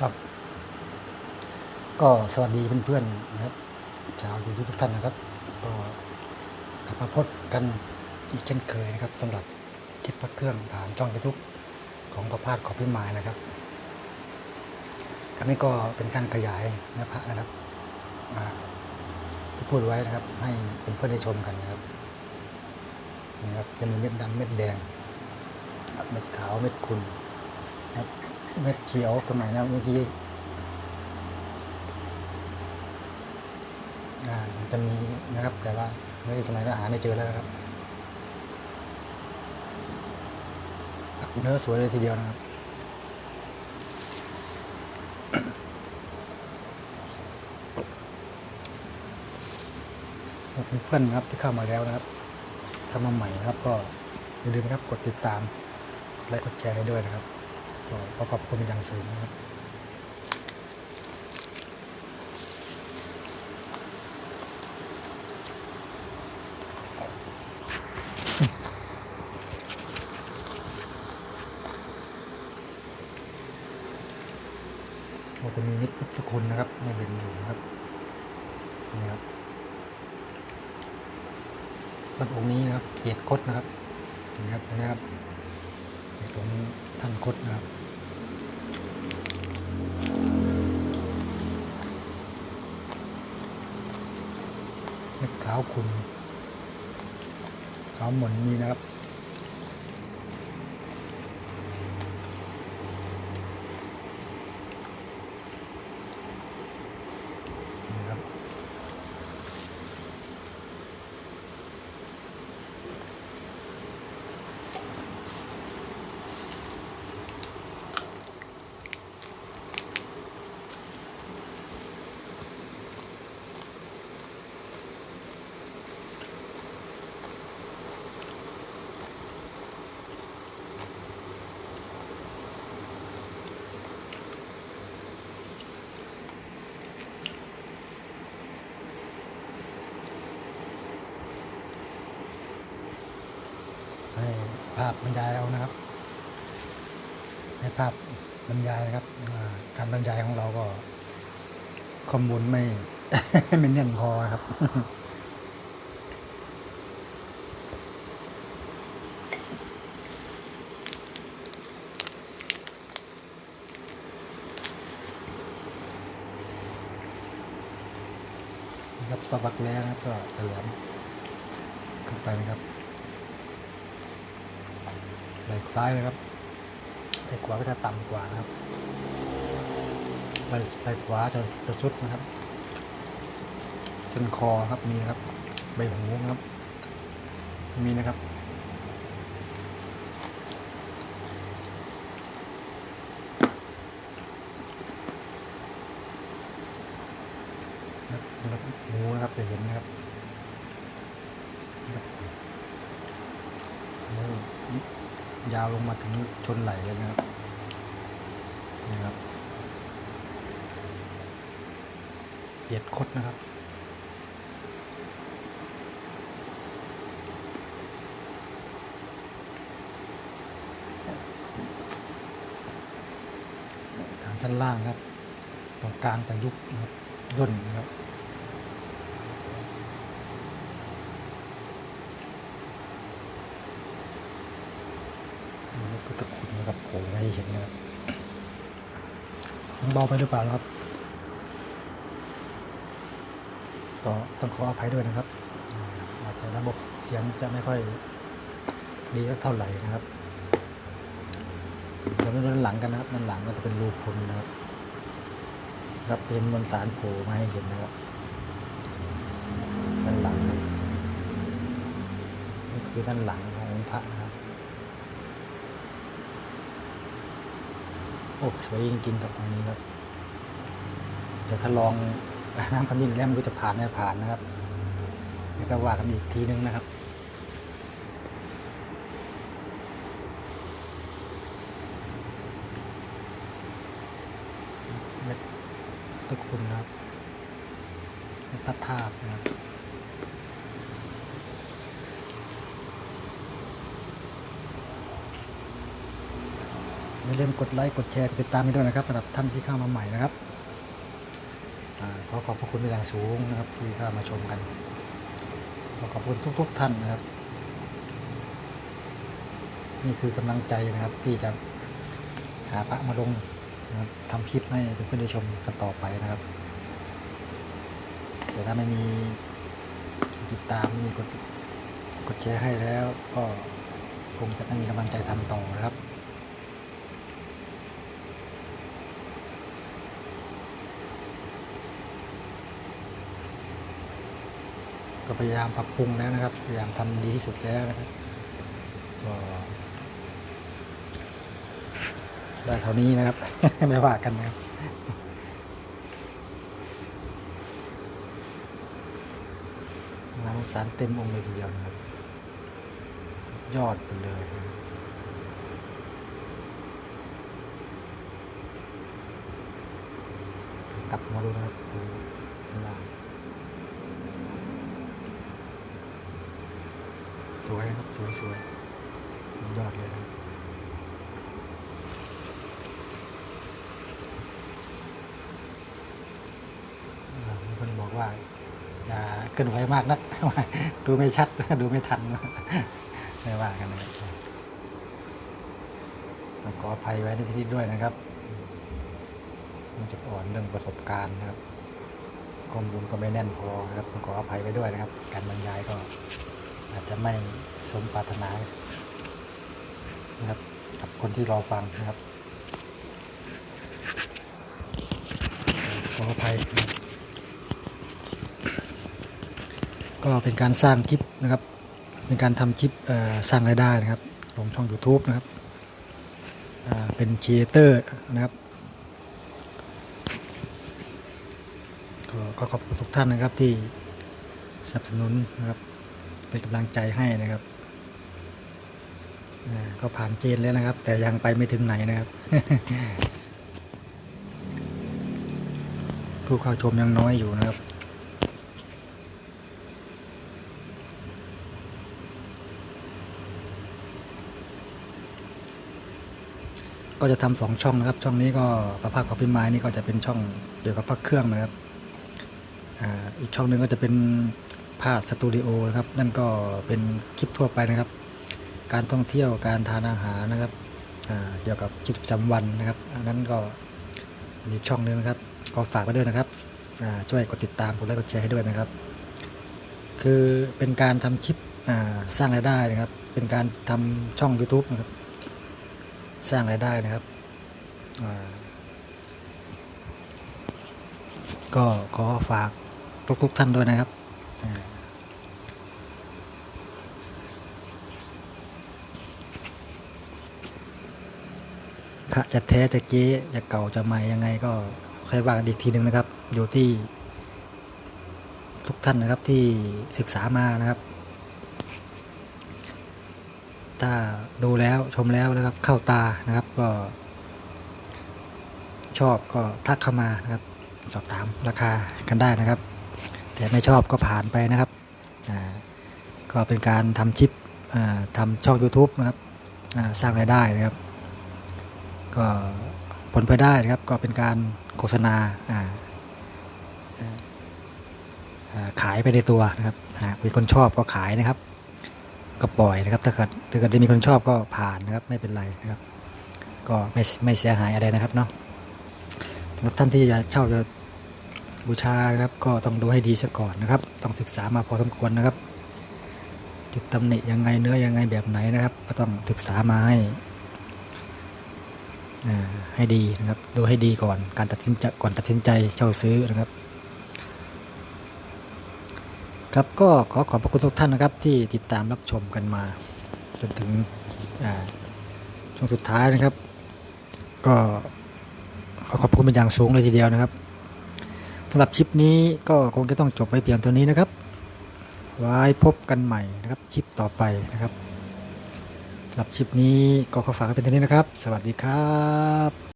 ครับ ก็สวัสดีเพื่อนๆนะครับชาวยูทูบทุกท่านนะครับ ก็กลับมาพบกันอีกเช่นเคยนะครับสำหรับคลิปพักเครื่องผ่านช่องยูทูบของประพาสขอบพิมายนะครับครั้งนี้ก็เป็นการขยายเนื้อพระนะครับที่พูดไว้นะครับ ให้เพื่อนๆได้ชมกันนะครับนี่ครับจะมีเม็ดดำเม็ดแดงเม็ดขาวเม็ดขุ่นนะครับ เม็ดเขียวตรงไหนนะเมื่อกี้มันจะมีนะครับ แต่ว่าไม่รู้ตรงไหนก็หาไม่เจอแล้วครับเนื้อสวยเลยทีเดียวนะครับเพื่อนๆนะครับที่เข้ามาแล้วนะครับเข้ามาใหม่นะครับ ก็อย่าลืมนะครับกดติดตามกดไลค์กดแชร์ให้ด้วยนะครับ ก็ขอขอบคุณเป็นอย่างสูงนะครับจะมีนิดพุทธคุณนะครับไม่เห็นอยู่นะครับนี่ครับพระองค์นี้นะครับเกียรติคดนะครับนี่ครับนะครับ ของท่านคดนะครับเม็ดขาวคุณขาวหมุนมีนะครับ ภาพบรรยายเอานะครับให้ภาพบรรยายนะครับการบรรยายของเราก็ข้อมูลไม่ไม่แน่นพอครับนะครับสบักแล้วนะครับก็แหลมขึ้นไปนะครับ ไหล่ซ้ายนะครับไหล่ขวาก็จะต่ำกว่านะครับไหล่ไหล่ขวาจะจะสุดนะครับจนคอครับมีนะครับ ใบหูนะครับ มีนะครับนะครับหูนะครับจะเห็นนะครับนะครับหู ยาวลงมาถึงชนไหลเลยนะครับนี่ครับเหยียดคดนะครับฐานชั้นล่างครับ ตรงกลางจะยุบนะครับย่นนะครับ นี่ พุทธคุณนะครับโผล่มาให้เห็นนะครับเสียงเบาไปหรือเปล่านะครับก็ต้องขออภัยด้วยนะครับ อาจจะระบบเสียงจะไม่ค่อยดีเท่าไหร่นะครับเดี๋ยวดูด้านหลังกันนะครับด้านหลังก็จะเป็นรูพุนนะครับรับเห็นมวลสารโผล่มาให้เห็นนะครับด้านหลังนี่คือด้านหลังของพระนะครับ โอ้สวยจริงๆกับอันนี้ครับเดี๋ยวถ้าลองน้ำขมิ้นแล้วม่รู้จะผ่านไม่ผ่านนะครับเดี๋ยวก็ว่ากันอีกทีนึงนะครับเม็ดตุกคุณนะครับเม็ดพระธาตุนะครับ อย่าลืมกดไลค์กดแชร์กดติดตามให้ด้วยนะครับสำหรับท่านที่เข้ามาใหม่นะครับขอขอบพระคุณเป็นอย่างสูงนะครับที่เข้ามาชมกันขอขอบคุณทุก ๆ ท่านนะครับ นี่คือกำลังใจนะครับที่จะหาพระมาลงนะครับทำคลิปให้เพื่อนๆได้ชมกันต่อไปนะครับแต่ถ้าไม่มีติดตามมีกดกดแชร์ให้แล้วก็คงจะไม่มีกำลังใจทำต่อนะครับ ก็พยายามปรับปรุงแล้วนะครับ พยายามทำดีที่สุดแล้วนะครับก็ได้เท่านี้นะครับ ไม่ว่ากันนะครับน้ำสารเต็มองค์เลยทีเดียวนะครับยอดไปเลยนะครับกลับมาดูนะครับดูข้างล่าง สวยครับ สวยสวยยอดเลยครับมีคนบอกว่าอย่าเกินไฟมากนัก ดูไม่ชัด ดูไม่ทัน ไม่ว่ากันนะครับต้องขออภัยไว้ในที่นี้ด้วยนะครับ มันจะอ่อนเรื่องประสบการณ์นะครับข้อมูลก็ไม่แน่นพอนะครับต้องขออภัยไว้ด้วยนะครับ การบรรยายก็ อาจจะไม่สมปรารถนานะครับกับคนที่รอฟังนะครับขออภัย ก็เป็นการสร้างคลิปนะครับ เป็นการทำคลิปสร้างรายได้นะครับ ลงช่อง YouTube นะครับเป็นครีเอเตอร์นะครับก็ขอบคุณทุกท่านนะครับที่สนับสนุนนะครับ เป็นกำลังใจให้นะครับก็ผ่านเกณฑ์แล้วนะครับ แต่ยังไปไม่ถึงไหนนะครับ ผู้เข้าชมยังน้อยอยู่นะครับก็จะทำสองช่องนะครับ ช่องนี้ก็ประภาคของพิมายนี่ก็จะเป็นช่องเกี่ยวกับพระเครื่องนะครับอ่าอีกช่องหนึ่งก็จะเป็น ภาพสตูดิโอนะครับ นั่นก็เป็นคลิปทั่วไปนะครับ การท่องเที่ยวการทานอาหารนะครับเกี่ยวกับชีวิตประจำวันนะครับอันนั้นก็อีกช่องหนึงนะครับ ก็ฝากไว้ด้วยนะครับช่วยกดติดตามกดไลค์กดแชร์ให้ด้วยนะครับ คือเป็นการทำคลิปสร้างรายได้นะครับ เป็นการทำช่อง YouTube นะครับ สร้างรายได้นะครับก็ขอฝากทุกๆท่านด้วยนะครับ พระจะแท้จะเก๊จะเก่าจะใหม่ยังไงก็ค่อยว่ากันอีกทีหนึ่งนะครับ อยู่ที่ ทุกท่านนะครับที่ศึกษามานะครับ ถ้าดูแล้วชมแล้วนะครับ เข้าตานะครับก็ ชอบก็ทักเข้ามานะครับ สอบถามราคากันได้นะครับ แต่ไม่ชอบก็ผ่านไปนะครับก็เป็นการทำชิปทำช่อง YouTube นะครับสร้างรายได้นะครับ ก็ผลพลอยได้นะครับก็เป็นการโฆษณาขายไปในตัวนะครับหากมีคนชอบก็ขายนะครับ ก็ปล่อยนะครับ ถ้าเกิดถ้าเกิดได้มีคนชอบก็ผ่านนะครับ ไม่เป็นไรนะครับ ก็ไม่ไม่เสียหายอะไรนะครับเนาะสำหรับท่านที่จะเช่าจะบูชาครับก็ต้องดูให้ดีซะก่อนนะครับ ต้องศึกษามาพอสมควรนะครับจุดตำหนิยังไงเนื้อยังไงแบบไหนนะครับ ก็ต้องศึกษามาให้ ให้ดีนะครับ ดูให้ดีก่อนการตัดสินใจก่อนตัดสินใจเช่าซื้อนะครับ ครับก็ขอขอบพระคุณทุกท่านนะครับ ที่ติดตามรับชมกันมา จนถึงช่วงสุดท้ายนะครับ ก็ขอขอบคุณเป็นอย่างสูงเลยทีเดียวนะครับสำหรับคลิปนี้ก็คงจะต้องจบไปเพียงเท่านี้นะครับ ไว้พบกันใหม่นะครับคลิปต่อไปนะครับ สำหรับคลิปนี้ก็ขอฝากไว้เป็นเท่านี้นะครับ สวัสดีครับ